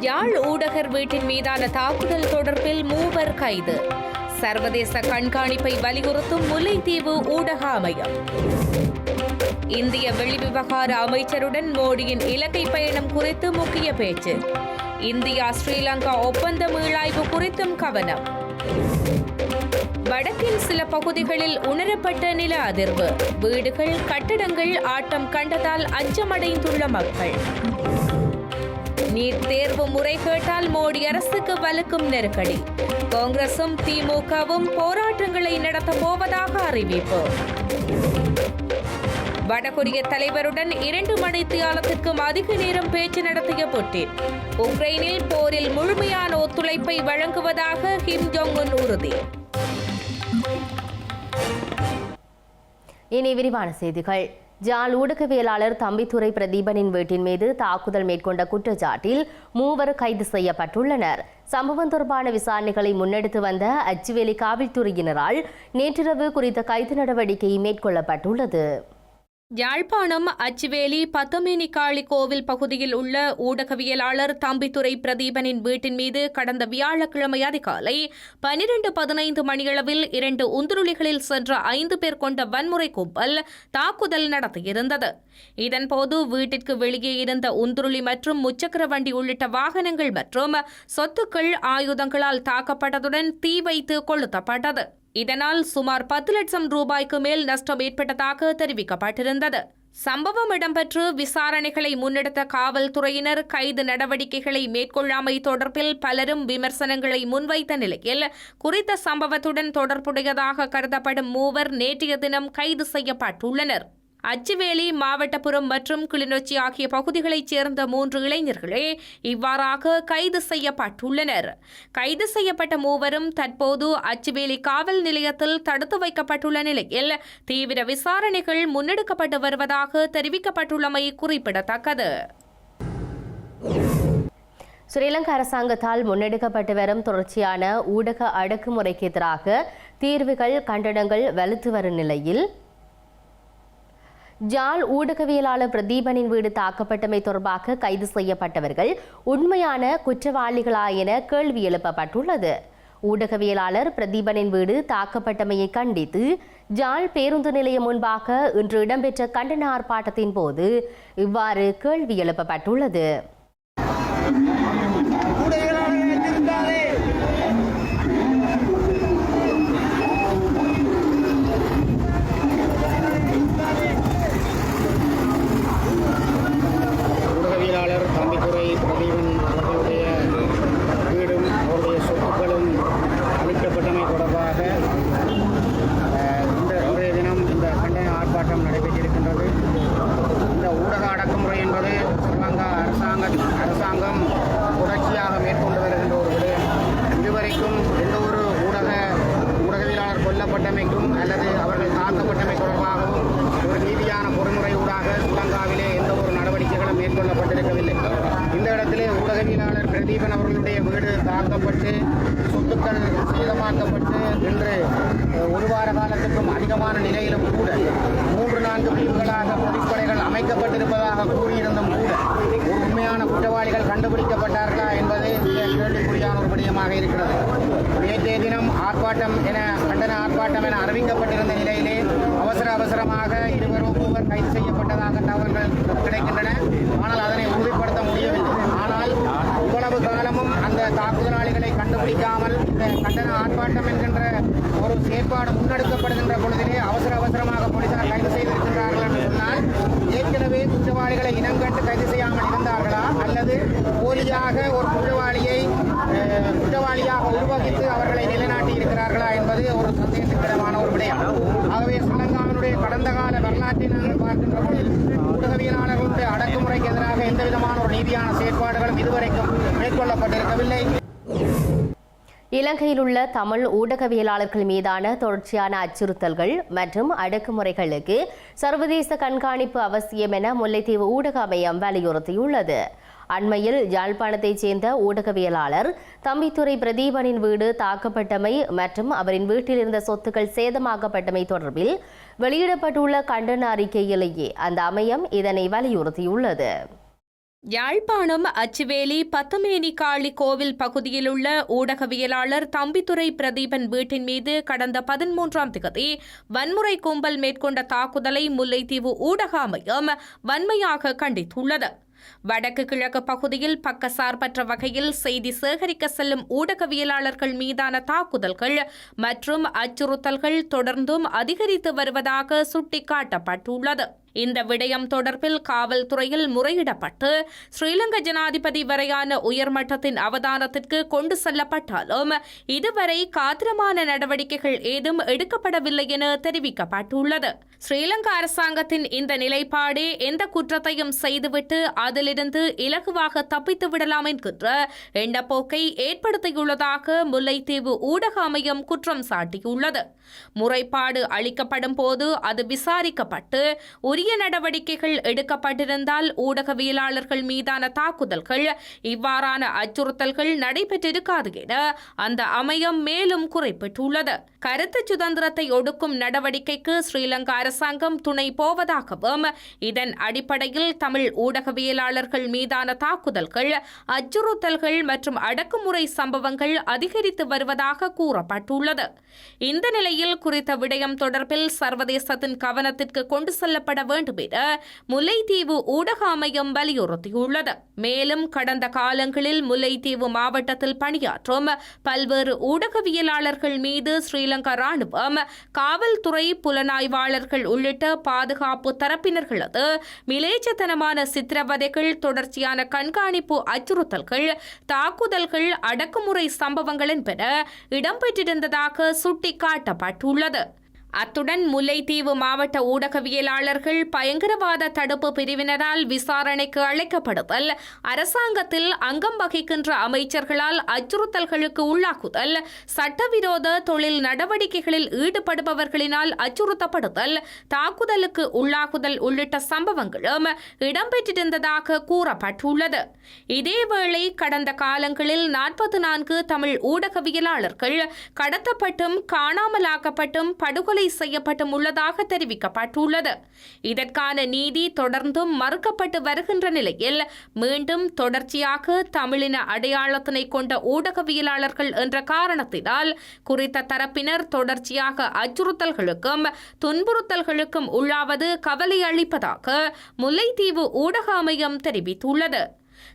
யாழ் ஊடகர் வீட்டின் மீதான தாக்குதல் தொடர்பில் மூவர் கைது. சர்வதேச கண்காணிப்பை வலியுறுத்தும் முல்லைத்தீவு ஊடக அமையம். இந்திய வெளிவிவகார அமைச்சருடன் மோடியின் இலங்கை பயணம் குறித்து முக்கிய பேச்சு. இந்தியா ஸ்ரீலங்கா ஒப்பந்த மீளாய்வு குறித்தும் கவனம். வடக்கின் சில பகுதிகளில் உணரப்பட்ட நில அதிர்வு. வீடுகள் கட்டடங்கள் ஆட்டம் கண்டதால் அச்சமடைந்துள்ள மக்கள். நீட் தேர்வு முறைகேட்டால் மோடி அரசுக்கு வலுக்கும் நெருக்கடி. காங்கிரசும் திமுகவும் போராட்டங்களை நடத்தப் போவதாக அறிவிப்பு. வடகொரிய தலைவருடன் இரண்டு மணி தியாலத்திற்கும் அதிக நேரம் பேச்சு நடத்திய புட்டின். உக்ரைனில் போரில் முழுமையான ஒத்துழைப்பை வழங்குவதாக கிம் ஜோங் உன் உறுதி. இனி விரிவான செய்திகள். ஜாழ் ஊடகவியலாளர் தம்பித்துறை பிரதீபனின் வீட்டின் மீது தாக்குதல் மேற்கொண்ட குற்றச்சாட்டில் மூவர் கைது செய்யப்பட்டுள்ளனர். சம்பவம் தொடர்பான விசாரணைகளை முன்னெடுத்து வந்த அச்சுவேலி காவல்துறையினரால் நேற்றிரவு குறித்த கைது நடவடிக்கை மேற்கொள்ளப்பட்டுள்ளது. யாழ்ப்பாணம் அச்சுவேலி பத்தமேனிக்காளி கோவில் பகுதியில் உள்ள ஊடகவியலாளர் தம்பித்துறை பிரதீபனின் வீட்டின் மீது கடந்த வியாழக்கிழமை அதிகாலை பனிரெண்டு பதினைந்து மணியளவில் இரண்டு உந்துருளிகளில் சென்ற ஐந்து பேர் கொண்ட வன்முறை கும்பல் தாக்குதல் நடத்தியிருந்தது. இதன்போது வீட்டிற்கு வெளியே இருந்த உந்துருளி மற்றும் முச்சக்கர வண்டி உள்ளிட்ட வாகனங்கள் மற்றும் சொத்துக்கள் ஆயுதங்களால் தாக்கப்பட்டதுடன் தீ வைத்து கொளுத்தப்பட்டது. இதனால் சுமார் பத்து லட்சம் ரூபாய்க்கு மேல் நஷ்டம் ஏற்பட்டதாக தெரிவிக்கப்பட்டிருந்தது. சம்பவம் இடம்பெற்று விசாரணைகளை முன்னெடுத்த காவல்துறையினர் கைது நடவடிக்கைகளை மேற்கொள்ளாமை தொடர்பில் பலரும் விமர்சனங்களை முன்வைத்த நிலையில் குறித்த சம்பவத்துடன் தொடர்புடையதாக கருதப்படும் மூவர் நேற்றைய தினம் கைது செய்யப்பட்டுள்ளனர். அச்சுவேலி மாவட்டபுரம் மற்றும் கிளிநொச்சி ஆகிய பகுதிகளைச் சேர்ந்த மூன்று இளைஞர்களே இவ்வாறாக கைது செய்யப்பட்டுள்ளனர். கைது செய்யப்பட்ட மூவரும் தற்போது அச்சுவேலி காவல் நிலையத்தில் தடுத்து வைக்கப்பட்டுள்ள நிலையில் தீவிர விசாரணைகள் முன்னெடுக்கப்பட்டு வருவதாக தெரிவிக்கப்பட்டுள்ளமை குறிப்பிடத்தக்கது. ஸ்ரீலங்கா அரசாங்கத்தால் முன்னெடுக்கப்பட்டு வரும் தொடர்ச்சியான ஊடக அடக்குமுறைக்கு எதிராக தீர்வுகள் கண்டனங்கள் வலுத்து வரும் நிலையில் ஜாழ் ஊடகவியலாளர் பிரதீபனின் வீடு தாக்கப்பட்டமை தொடர்பாக கைது செய்யப்பட்டவர்கள் உண்மையான குற்றவாளிகளா என கேள்வி எழுப்பப்பட்டுள்ளது. ஊடகவியலாளர் பிரதீபனின் வீடு தாக்கப்பட்டமையை கண்டித்து ஜாழ் பேருந்து நிலையம் முன்பாக இன்று இடம்பெற்ற கண்டன ஆர்ப்பாட்டத்தின் போது இவ்வாறு கேள்வி எழுப்பப்பட்டுள்ளது ஊடகவியலாளர் தம்பித்துறை பிரதீபன் அவர்களுடைய வீடும் அவருடைய சொத்துக்களும் அளிக்கப்பட்டமை தொடர்பாக அஹ், இந்த இன்றைய தினம் இந்த கண்டன ஆர்ப்பாட்டம் நடைபெற்றிருக்கின்றது இந்த ஊடக அடக்குமுறை என்பது ஸ்ரீலங்கா அரசாங்க அரசாங்கம் தொடர்ச்சியாக மேற்கொண்டு வருகின்ற ஒரு விடயம் இதுவரைக்கும் எந்த ஒரு ஊடக ஊடகவியலாளர் கொல்லப்பட்டமைக்கும் அல்லது அவர்கள் தாக்கப்பட்டமை தொடர்பாகவும் ஒரு நீதியான பொறிமுறை ஊடாக ஸ்ரீலங்காவிலே எந்த ஒரு நடவடிக்கைகளும் மேற்கொள்ளப்பட்டிருக்கவில்லை இந்த இடத்திலே ஊடகவியலாளர் பிரதீபன் அவர்களுடைய வீடு தாக்கப்பட்டு சொத்துக்கள் சேதமாக்கப்பட்டு இன்று அஹ், ஒரு வார காலத்துக்கும் அதிகமான நிலையிலும் கூட மூன்று நான்கு பிரிவுகளாக பொதுப்படைகள் அமைக்கப்பட்டிருப்பதாக கூறியிருந்தும் கூட ஒரு உண்மையான குற்றவாளிகள் கண்டுபிடிக்கப்பட்டார்களா என்பது மிக கேள்விக்குறியான ஒரு விடயமாக இருக்கிறது நேற்றைய தினம் ஆர்ப்பாட்டம் என கண்டன ஆர்ப்பாட்டம் என அறிவிக்கப்பட்டிருந்த நிலையிலே அவசர அவசரமாக இருவர் ஒருவர் கைது செய்யப்பட்டதாக தகவல்கள் கிடைக்கின்றன. ஆனால் அதனை உறுதிப்படுத்த முடியவில்லை. ஆனால் இவ்வளவு காலமும் அந்த தாக்குதலாளிகளை கண்டுபிடிக்காமல் இந்த கண்டன ஆர்ப்பாட்டம் என்கின்ற ஒரு செயற்பாடு முன்னெடுக்கப்படுகின்ற பொழுதிலே அவசர அவசரமாக போலீசார் கைது செய்திருக்கிறார்கள் என்று சொன்னால் ஏற்கனவே குற்றவாளிகளை இனங்கண்டு கைது செய்யாமல் இருந்தார்களா? அல்லது போலியாக ஒரு கடந்த கால வரலாற்றை நாங்கள் பார்க்கின்ற பொழுது ஊடகவியலாளர்களுடைய அடக்குமுறைக்கு எதிராக எந்த விதமான ஒரு நீதியான செயற்பாடுகளும் இதுவரைக்கும் மேற்கொள்ளப்பட்டிருக்கவில்லை. இலங்கையில் உள்ள தமிழ் ஊடகவியலாளர்கள் மீதான தொடர்ச்சியான அச்சுறுத்தல்கள் மற்றும் அடக்குமுறைகளுக்கு சர்வதேச கண்காணிப்பு அவசியம் என முல்லைத்தீவு ஊடக அமையம் வலியுறுத்தியுள்ளது. அண்மையில் யாழ்ப்பாணத்தைச் சேர்ந்த ஊடகவியலாளர் தம்பித்துறை பிரதீபனின் வீடு தாக்கப்பட்டமை மற்றும் அவரின் வீட்டில் இருந்த சொத்துக்கள் சேதமாக்கப்பட்டமை தொடர்பில் வெளியிடப்பட்டுள்ள கண்டன அறிக்கையிலேயே அந்த அமையம் இதனை வலியுறுத்தியுள்ளது. யாழ்ப்பாணம் அச்சுவேலி பத்தமேனி காளி கோவில் பகுதியில் உள்ள ஊடகவியலாளர் தம்பித்துறை பிரதீபன் வீட்டின் மீது கடந்த பதிமூன்றாம் திகதி வன்முறை கும்பல் மேற்கொண்ட தாக்குதலை முல்லைத்தீவு ஊடக அமையம் வன்மையாக கண்டித்துள்ளது. வடக்கு கிழக்கு பகுதியில் பக்கசார்பற்ற வகையில் செய்தி சேகரிக்க செல்லும் ஊடகவியலாளர்கள் மீதான தாக்குதல்கள் மற்றும் அச்சுறுத்தல்கள் தொடர்ந்தும் அதிகரித்து வருவதாக சுட்டிக்காட்டப்பட்டுள்ளது. இந்த விடயம் தொடர்பில் காவல்துறையில் முறையிடப்பட்டு ஸ்ரீலங்கா ஜனாதிபதி வரையான உயர்மட்டத்தின் அவதானத்திற்கு கொண்டு செல்லப்பட்டாலும் இதுவரை காத்திரமான நடவடிக்கைகள் ஏதும் எடுக்கப்படவில்லை என தெரிவிக்கப்பட்டுள்ளது. ஸ்ரீலங்கா அரசாங்கத்தின் இந்த நிலைப்பாடே எந்த குற்றத்தையும் செய்துவிட்டு அதிலிருந்து இலகுவாக தப்பித்து விடலாம் என்கின்ற எண்ணப்போக்கை ஏற்படுத்தியுள்ளதாக முல்லைத்தீவு ஊடக அமையம் குற்றம் சாட்டியுள்ளது. முறைப்பாடு அளிக்கப்படும் போது அது விசாரிக்கப்பட்டு உரிய நடவடிக்கைகள் எடுக்கப்பட்டிருந்தால் ஊடகவியலாளர்கள் மீதான தாக்குதல்கள் இவ்வாறான அச்சுறுத்தல்கள் நடைபெற்றிருக்காது என அந்த அமையம் மேலும் குறிப்பிட்டுள்ளது. கருத்து சுதந்திரத்தை ஒடுக்கும் நடவடிக்கைக்கு ஸ்ரீலங்கா அரசாங்கம் துணை போவதாகவும் இதன் அடிப்படையில் தமிழ் ஊடகவியலாளர்கள் மீதான தாக்குதல்கள் அச்சுறுத்தல்கள் மற்றும் அடக்குமுறை சம்பவங்கள் அதிகரித்து வருவதாக கூறப்பட்டுள்ளது. இந்த நிலையில் குறித்த விடயம் தொடர்பில் சர்வதேசத்தின் கவனத்திற்கு கொண்டு செல்லப்பட வேண்டும் என முல்லைத்தீவு ஊடக அமையம் வலியுறுத்தியுள்ளது. மேலும் கடந்த காலங்களில் முல்லைத்தீவு மாவட்டத்தில் பணியாற்றும் பல்வேறு ஊடகவியலாளர்கள் மீது ஸ்ரீலங்கா ராணுவம் காவல்துறை புலனாய்வாளர்கள் உள்ளிட்ட பாதுகாப்பு தரப்பினர்களது மிலேச்சத்தனமான சித்திரவதைகள் தொடர்ச்சியான கண்காணிப்பு அச்சுறுத்தல்கள் தாக்குதல்கள் அடக்குமுறை சம்பவங்கள் என்பன இடம்பெற்றிருந்ததாக சுட்டிக்காட்டப்பட்டுள்ளது. அத்துடன் முல்லைத்தீவு மாவட்ட ஊடகவியலாளர்கள் பயங்கரவாத தடுப்பு பிரிவினரால் விசாரணைக்கு அழைக்கப்படுதல் அரசாங்கத்தில் அங்கம் வகிக்கின்ற அமைச்சர்களால் அச்சுறுத்தல்களுக்கு உள்ளாக்குதல் சட்டவிரோத தொழில் நடவடிக்கைகளில் ஈடுபடுபவர்களினால் அச்சுறுத்தப்படுதல் தாக்குதலுக்கு உள்ளாகுதல் உள்ளிட்ட சம்பவங்களும் இடம்பெற்றிருந்ததாக கூறப்பட்டுள்ளது. இதேவேளை கடந்த காலங்களில் நாற்பத்தி நான்கு தமிழ் ஊடகவியலாளர்கள் கடத்தப்பட்டும் காணாமலாக்கப்பட்டும் படுகொலை செய்யப்பட்டும் உள்ளதாக தெரிவிக்கப்பட்டுள்ளது. இதற்கான நீதி தொடர்ந்தும் மறுக்கப்பட்டு வருகின்ற நிலையில் மீண்டும் தொடர்ச்சியாக தமிழின அடையாளத்தினை கொண்ட ஊடகவியலாளர்கள் என்ற காரணத்தினால் குறித்த தரப்பினர் தொடர்ச்சியாக அச்சுறுத்தல்களுக்கும் துன்புறுத்தல்களுக்கும் உள்ளாவது கவலை அளிப்பதாக முல்லைத்தீவு ஊடக அமையம் தெரிவித்துள்ளது.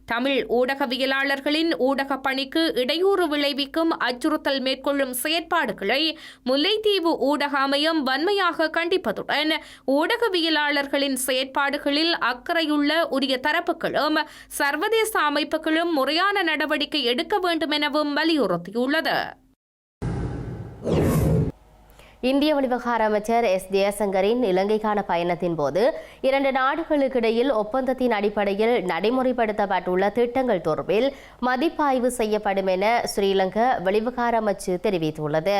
தமிழ் ஊடகவியலாளர்களின் ஊடக பணிக்கு இடையூறு விளைவிக்கும் அச்சுறுத்தல் மேற்கொள்ளும் செயற்பாடுகளை முல்லைத்தீவு ஊடக அமையம் வன்மையாக கண்டிப்பதுடன் ஊடகவியலாளர்களின் செயற்பாடுகளில் அக்கறையுள்ள உரிய தரப்புகளும் சர்வதேச அமைப்புகளும் முறையான நடவடிக்கை எடுக்க வேண்டும் எனவும் வலியுறுத்தியுள்ளது. இந்திய வெளிவகார அமைச்சர் எஸ். ஜெயசங்கரின் இலங்கைக்கான பயணத்தின் போது இரண்டு நாடுகளுக்கிடையில் ஒப்பந்தத்தின் அடிப்படையில் நடைமுறைப்படுத்தப்பட்டுள்ள திட்டங்கள் தொடர்பில் மதிப்பாய்வு செய்யப்படும் என ஸ்ரீலங்கா வெளிவகார அமைச்சு தெரிவித்துள்ளது.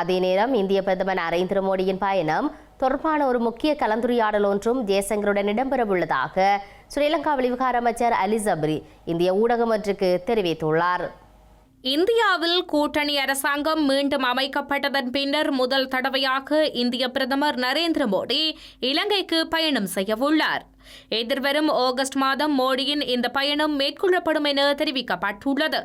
அதே நேரம் இந்திய பிரதமர் நரேந்திர மோடியின் பயணம் தொடர்பான ஒரு முக்கிய கலந்துரையாடல் ஒன்றும் ஜெயசங்கருடன் இடம்பெறவுள்ளதாக ஸ்ரீலங்கா வெளிவகார அமைச்சர் அலிசபரி இந்திய ஊடகம் ஒன்றுக்கு தெரிவித்துள்ளார். இந்தியாவில் கூட்டணி அரசாங்கம் மீண்டும் அமைக்கப்பட்டதன் பின்னர் முதல் தடவையாக இந்திய பிரதமர் நரேந்திர மோடி இலங்கைக்கு பயணம் செய்யவுள்ளார். எதிர்வரும் ஆகஸ்ட் மாதம் மோடியின் இந்த பயணம் மேற்கொள்ளப்படும் என தெரிவிக்கப்பட்டுள்ளது.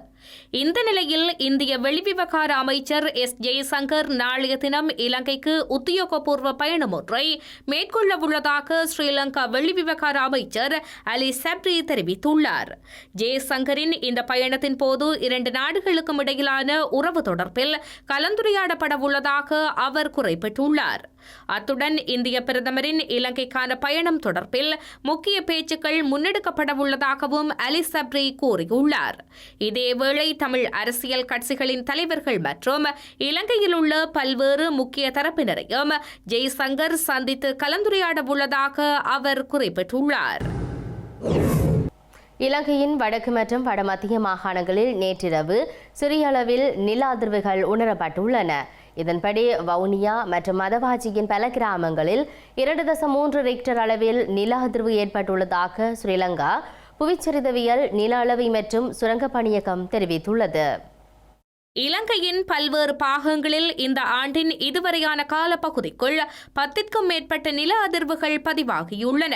இந்த நிலையில் இந்திய வெளிவிவகார அமைச்சர் எஸ் ஜெய்சங்கர் நாளைய தினம் இலங்கைக்கு உத்தியோகபூர்வ பயணம் ஒன்றை மேற்கொள்ள உள்ளதாக ஸ்ரீலங்கா வெளிவிவகார அமைச்சர் அலி சப்ரி தெரிவித்துள்ளார். ஜெய்சங்கரின் இந்த பயணத்தின் போது இரண்டு நாடுகளுக்கும் இடையிலான உறவு தொடர்பில் கலந்துரையாடப்பட உள்ளதாக அவர் குறிப்பிட்டுள்ளார். அத்துடன் இந்திய பிரதமரின் இலங்கைக்கான பயணம் தொடர்பில் முக்கிய பேச்சுக்கள் முன்னெடுக்கப்படவுள்ளதாகவும் அலிசப்ரி அலி சப்ரி கூறியுள்ளார். இதேவேளை தமிழ் அரசியல் கட்சிகளின் தலைவர்கள் மற்றும் இலங்கையில் உள்ள பல்வேறு முக்கிய தரப்பினரையும் ஜெய்சங்கர் சந்தித்து கலந்துரையாட உள்ளதாக அவர் குறிப்பிட்டுள்ளார். இலங்கையின் வடக்கு மற்றும் வடமத்திய மாகாணங்களில் நேற்றிரவு சிறிய அளவில் நில அதிர்வுகள் உணரப்பட்டுள்ளன. இதன்படி வவுனியா மற்றும் மதவாஜியின் பல கிராமங்களில் இரண்டு தசம் மூன்று ரிக்டர் அளவில் நில அதிர்வு ஏற்பட்டுள்ளதாக ஸ்ரீலங்கா புவிச்சரிதவியல் நில அளவை மற்றும் சுரங்கப் பணியகம் தெரிவித்துள்ளது. இலங்கையின் பல்வேறு பாகங்களில் இந்த ஆண்டின் இதுவரையான காலப்பகுதிக்குள் பத்திற்கும் மேற்பட்ட நில அதிர்வுகள் பதிவாகியுள்ளன.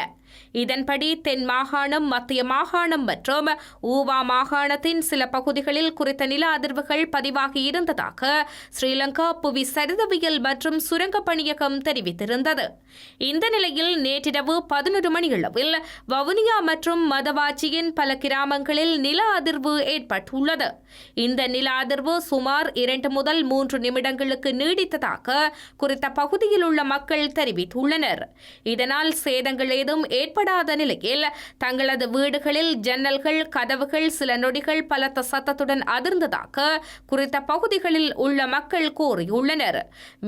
இதன்படி தென் மாகாணம் மத்திய மாகாணம் மற்றும் ஊவா மாகாணத்தின் சில பகுதிகளில் குறித்த நில அதிர்வுகள் பதிவாகி இருந்ததாக ஸ்ரீலங்கா புவி சரிதவியல் மற்றும் சுரங்கப் பணியகம் தெரிவித்திருந்தது. இந்த நிலையில் நேற்றிரவு பதினொரு மணியளவில் வவுனியா மற்றும் மதவாச்சியின் பல கிராமங்களில் நில அதிர்வு ஏற்பட்டுள்ளது. இந்த நில அதிர்வு சுமார் இரண்டு முதல் மூன்று நிமிடங்களுக்கு நீடித்ததாக குறித்த பகுதியில் உள்ள மக்கள் தெரிவித்துள்ளனர். இதனால் சேதங்கள் ஏதும் ஏற்படாத நிலையில் தங்களது வீடுகளில் ஜன்னல்கள் கதவுகள் சில நொடிகள் பலத்த சத்தத்துடன் அதிர்ந்ததாக குறித்த பகுதிகளில் உள்ள மக்கள் கூறியுள்ளனர்.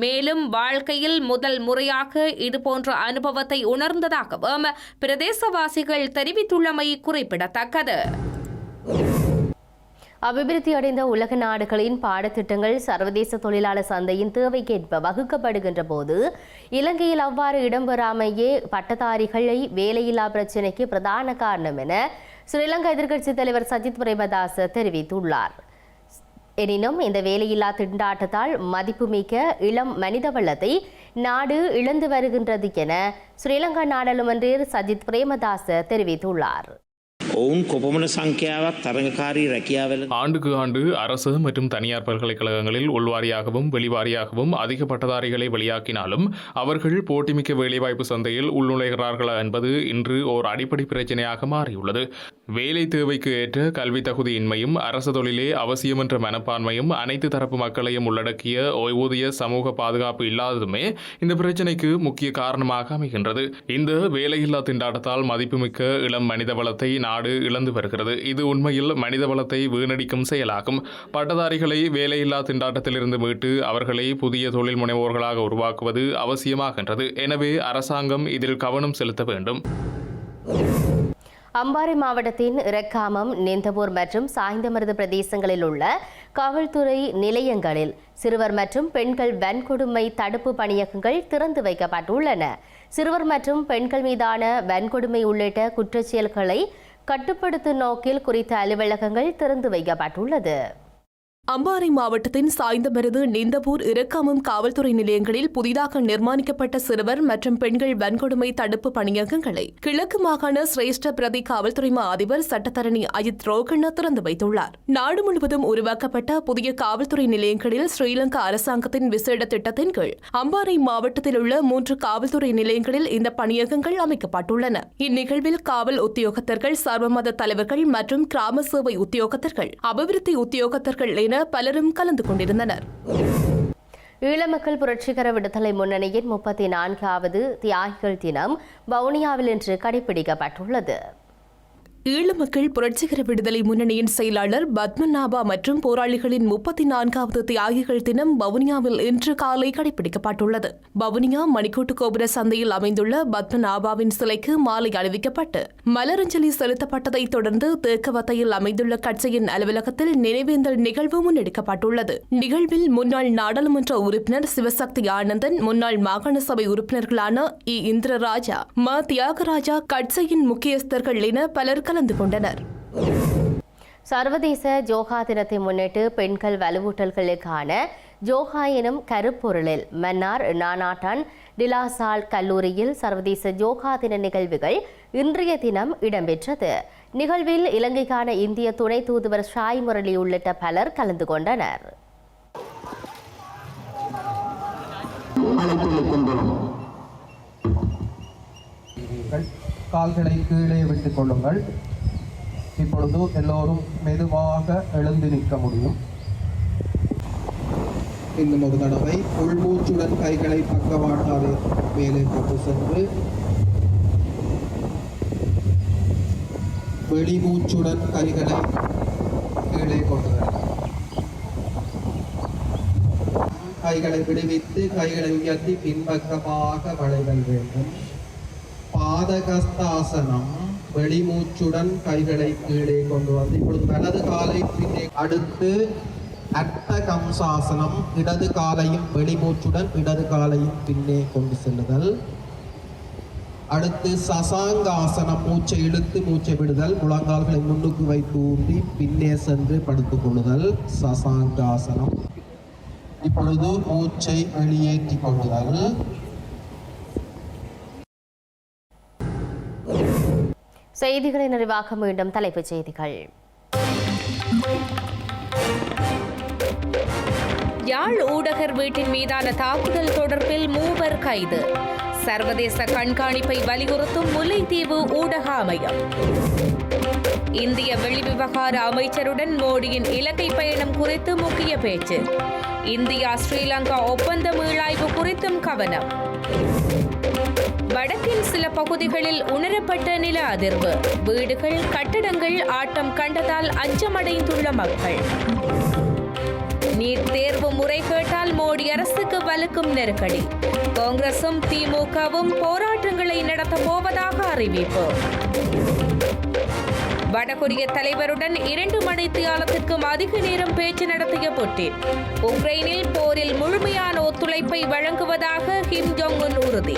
மேலும் வாழ்க்கையில் முதல் முறையாக இதுபோன்ற அனுபவத்தை உணர்ந்ததாகவும் பிரதேசவாசிகள் தெரிவித்துள்ளமை குறிப்பிடத்தக்கது. அபிவிருத்தி அடைந்த உலக நாடுகளின் பாடத்திட்டங்கள் சர்வதேச தொழிலாளர் சந்தையின் தேவைக்கேற்ப வகுக்கப்படுகின்ற போது இலங்கையில் அவ்வாறு இடம்பெறாமையே பட்டதாரிகளை வேலையில்லா பிரச்சினைக்கு பிரதான காரணம் என ஸ்ரீலங்கா எதிர்க்கட்சி தலைவர் சஜித் பிரேமதாச தெரிவித்துள்ளார். எனினும் இந்த வேலையில்லா திண்டாட்டத்தால் மதிப்புமிக்க இளம் மனித வளத்தை நாடு இழந்து வருகின்றது என ஸ்ரீலங்கா நாடாளுமன்றில் சஜித் பிரேமதாச தெரிவித்துள்ளார். ඔවුන් කොපමණ සංඛ්‍යාවක් තරඟකාරී රැකියාවල ஆண்டுக்கு ஆண்டு அரசு மற்றும் தனியார் பல்கலைக்கழகங்களில் உள்வாரியாகவும் வெளிவாரியாகவும் அதிக பட்டதாரிகளை வெளியாக்கினாலும் அவர்கள் போட்டிமிக்க வேலைவாய்ப்பு சந்தையில் உள்நுழைகிறார்களா என்பது இன்று ஓர் அடிப்படை பிரச்சனையாக மாறியுள்ளது வேலை தேவைக்கு ஏற்ற கல்வி தகுதியின்மையும் அரசு தொழிலே அவசியம் என்ற மனப்பான்மையும் அனைத்து தரப்பு மக்களையும் உள்ளடக்கிய ஓய்வூதிய சமூக பாதுகாப்பு இல்லாததுமே இந்த பிரச்சினைக்கு முக்கிய காரணமாக அமைகின்றது இந்த வேலையில்லா திண்டாட்டத்தால் மதிப்புமிக்க இளம் மனித வளத்தை நாடு இழந்து வருகிறது. இது உண்மையில் மனித வளத்தை வீணடிக்கும் செயலாகும். பட்டதாரிகளை வேலையில்லா திண்டாட்டத்திலிருந்து மீட்டு அவர்களை புதிய தொழில் முனைவோர்களாக உருவாக்குவது அவசியமாகின்றது. எனவே அரசாங்கம் இதில் கவனம் செலுத்த வேண்டும். அம்பாறை மாவட்டத்தின் இறக்காமம் நிந்தபூர் மற்றும் சாய்ந்தமருது பிரதேசங்களில் உள்ள காவல்துறை நிலையங்களில் சிறுவர் மற்றும் பெண்கள் வன்கொடுமை தடுப்பு பணியகங்கள் திறந்து வைக்கப்பட்டுள்ளன. சிறுவர் மற்றும் பெண்கள் மீதான வன்கொடுமை உள்ளிட்ட குற்றச்செயல்களை கட்டுப்படுத்தும் நோக்கில் குறித்த அலுவலகங்கள் திறந்து வைக்கப்பட்டுள்ளது. அம்பாறை மாவட்டத்தின் சாய்ந்தமருது நிந்தபூர் இறக்காமம் காவல்துறை நிலையங்களில் புதிதாக நிர்மாணிக்கப்பட்ட சிறுவர் மற்றும் பெண்கள் வன்கொடுமை தடுப்பு பணியகங்களை கிழக்கு மாகாண சிரேஷ்ட பிரதி காவல்துறை மா அதிபர் சட்டத்தரணி அஜித் ரோகண்ணா திறந்து வைத்துள்ளார். நாடு முழுவதும் உருவாக்கப்பட்ட புதிய காவல்துறை நிலையங்களில் ஸ்ரீலங்கா அரசாங்கத்தின் விசேட திட்டத்தின் கீழ் அம்பாறை மாவட்டத்தில் உள்ள மூன்று காவல்துறை நிலையங்களில் இந்த பணியகங்கள் அமைக்கப்பட்டுள்ளன. இந்நிகழ்வில் காவல் உத்தியோகத்தர்கள் சர்வமத தலைவர்கள் மற்றும் கிராம சேவை உத்தியோகத்தர்கள் அபிவிருத்தி உத்தியோகத்தர்கள் என பலரும் கலந்து கொண்டிருந்தனர். ஈழமக்கள் புரட்சிகர விடுதலை முன்னணியின் முப்பத்தி நான்காவது தியாகிகள் தினம் வவுனியாவில் இன்று கடைபிடிக்கப்பட்டுள்ளது. ஈழமக்கள் புரட்சிகர விடுதலை முன்னணியின் செயலாளர் பத்மநாபா மற்றும் போராளிகளின் முப்பத்தி நான்காவது தியாகிகள் தினம் வவுனியாவில் இன்று காலை கடைபிடிக்கப்பட்டுள்ளது. வவுனியா மணிக்கூட்டு கோபுர சந்தையில் அமைந்துள்ள பத்மநாபாவின் சிலைக்கு மாலை அணிவிக்கப்பட்டு மலரஞ்சலி செலுத்தப்பட்டதைத் தொடர்ந்து தேக்கவத்தையில் அமைந்துள்ள கட்சியின் அலுவலகத்தில் நினைவேந்தல் நிகழ்வு முன்னெடுக்கப்பட்டுள்ளது. நிகழ்வில் முன்னாள் நாடாளுமன்ற உறுப்பினர் சிவசக்தி ஆனந்தன் முன்னாள் மாகாண சபை உறுப்பினர்களான இ. இந்திரராஜா ம. தியாகராஜா கட்சியின் முக்கியஸ்தர்கள் என பலர் கலந்து கொண்டனர். சர்வதேச ஜோகா தினத்தை முன்னிட்டு பெண்கள் வலுவூட்டல்களுக்கான ஜோகா எனும் கருப்பொருளில் மன்னார் நானாட்டான் டிலாசால் கல்லூரியில் சர்வதேச ஜோகா தின நிகழ்வுகள் இன்றைய தினம் இடம்பெற்றது. நிகழ்வில் இலங்கைக்கான இந்திய துணை தூதுவர் ஷாய் முரளி உள்ளிட்ட பலர் கலந்து கொண்டனர். கொள்ளுங்கள் கால்களை கீழே விட்டுக் கொள்ளுங்கள். இப்பொழுது எல்லோரும் மெதுவாக எழுந்து நிற்க முடியும். இன்னும் ஒரு தடவை உள்மூச்சுடன் கைகளை பக்கவாட்டாது மேலே கொண்டு சென்று வெளிமூச்சுடன் கைகளை கீழே கொண்டு கைகளை விடுவித்து கைகளை உயர்த்தி பின்பக்கமாக வளைதல் வேண்டும். பாதகஸ்தாசனம் வெளிமூச்சுடன் கைகளை கீழே கொண்டு வந்து இப்பொழுது வலது காலை பின்னே அடுத்து அட்ட கம்சாசனம் இடது காலையும் வெளிமூச்சுடன் இடது காலையும் பின்னே கொண்டு செல்லுதல். அடுத்து சசாங்காசனம் மூச்சை இழுத்து மூச்சை விடுதல் முழங்கால்களை முன்னுக்கு வைத்து ஊன்றி பின்னே சென்று படுத்துக் கொள்ளுதல் சசாங்காசனம். இப்பொழுது மூச்சை வெளியேற்றி கொள்ளுதல். செய்திகளை நிறைவாக மீண்டும் தலைப்புச் செய்திகள். யாழ் ஊடகர் வீட்டின் மீதான தாக்குதல் தொடர்பில் மூவர் கைது. சர்வதேச கண்காணிப்பை வலியுறுத்தும் முல்லைத்தீவு ஊடக அமையம் இந்திய வெளிவிவகார அமைச்சருடன் மோடியின் இலங்கை பயணம் குறித்து முக்கிய பேச்சு. இந்தியா ஸ்ரீலங்கா ஒப்பந்த மீளாய்வு குறித்தும் கவனம். வடக்கின் சில பகுதிகளில் உணரப்பட்ட நில அதிர்வு. வீடுகள் கட்டடங்கள் ஆட்டம் கண்டதால் அச்சமடைந்துள்ள மக்கள். நீட் தேர்வு முறைகேட்டால் மோடி அரசுக்கு வலுக்கும் நெருக்கடி. காங்கிரசும் திமுகவும் போராட்டங்களை நடத்தப் போவதாக அறிவிப்பு. வடகொரிய தலைவருடன் இரண்டு மணித்தியாலத்திற்கும் அதிக நேரம் பேச்சு நடத்திய புட்டின். உக்ரைனில் போரில் முழுமையான ஒத்துழைப்பை வழங்குவதாக கிம் ஜோங் உன் உறுதி.